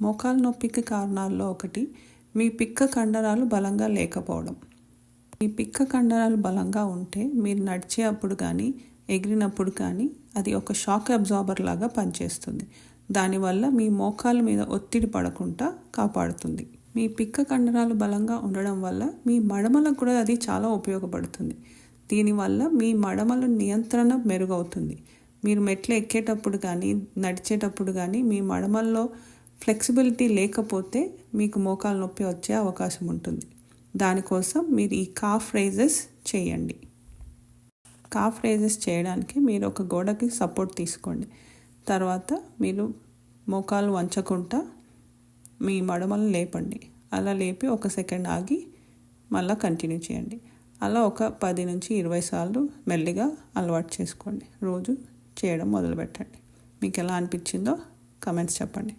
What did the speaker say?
మోకాలు నొప్పికి కారణాల్లో ఒకటి మీ పిక్క కండరాలు బలంగా లేకపోవడం. మీ పిక్క కండరాలు బలంగా ఉంటే మీరు నడిచే అప్పుడు కానీ ఎగిరినప్పుడు కానీ అది ఒక షాక్ అబ్జార్బర్ లాగా పనిచేస్తుంది. దానివల్ల మీ మోకాల మీద ఒత్తిడి పడకుండా కాపాడుతుంది. మీ పిక్క కండరాలు బలంగా ఉండడం వల్ల మీ మడమలకు కూడా అది చాలా ఉపయోగపడుతుంది. దీనివల్ల మీ మడమల నియంత్రణ మెరుగవుతుంది. మీరు మెట్లు ఎక్కేటప్పుడు కానీ నడిచేటప్పుడు కానీ మీ మడమల్లో ఫ్లెక్సిబిలిటీ లేకపోతే మీకు మోకాలు నొప్పి వచ్చే అవకాశం ఉంటుంది. దానికోసం మీరు ఈ కాఫ్ రైజెస్ చేయండి. కాఫ్ రైజెస్ చేయడానికి మీరు ఒక గోడకి సపోర్ట్ తీసుకోండి. తర్వాత మీరు మోకాలు వంచకుండా మీ మడమలు లేపండి. అలా లేపి ఒక సెకండ్ ఆగి మళ్ళీ కంటిన్యూ చేయండి. అలా ఒక పది నుంచి ఇరవై సార్లు మెల్లిగా అలవాటు చేసుకోండి. రోజు చేయడం మొదలుపెట్టండి. మీకు ఎలా అనిపించిందో కమెంట్స్ చెప్పండి.